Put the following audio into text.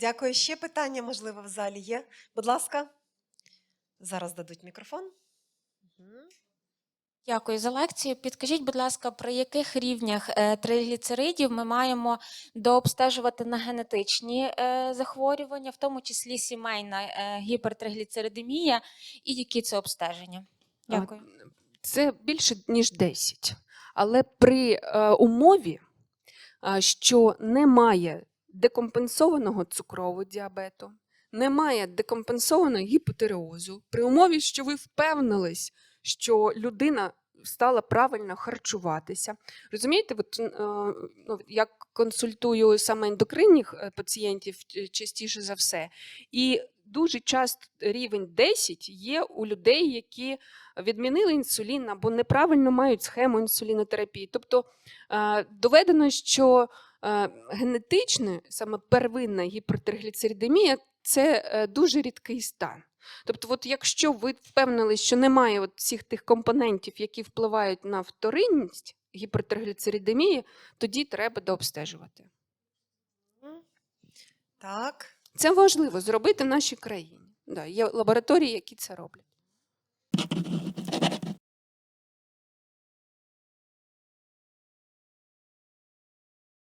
Дякую. Ще питання, можливо, в залі є. Будь ласка, зараз дадуть мікрофон. Дякую за лекцію. Підкажіть, будь ласка, при яких рівнях е, тригліцеридів ми маємо дообстежувати на генетичні е, захворювання, в тому числі сімейна е, гіпертригліцеридемія, і які це обстеження? Дякую. Це більше ніж 10. Але при умові, що немає декомпенсованого цукрового діабету, немає декомпенсованого гіпотереозу, при умові, що ви впевнились, що людина стала правильно харчуватися. Розумієте, от, е, ну, я консультую саме ендокринних е, пацієнтів частіше за все, і дуже часто рівень 10 є у людей, які відмінили інсулін або неправильно мають схему інсулінотерапії. Тобто е, доведено, що е, генетична, саме первинна гіпертригліцеридемія це е, дуже рідкий стан. Тобто, от якщо ви впевнили, що немає от всіх тих компонентів, які впливають на вторинність гіпертригліцеридемії, тоді треба дообстежувати. Так. Це важливо зробити в нашій країні. Да, є лабораторії, які це роблять.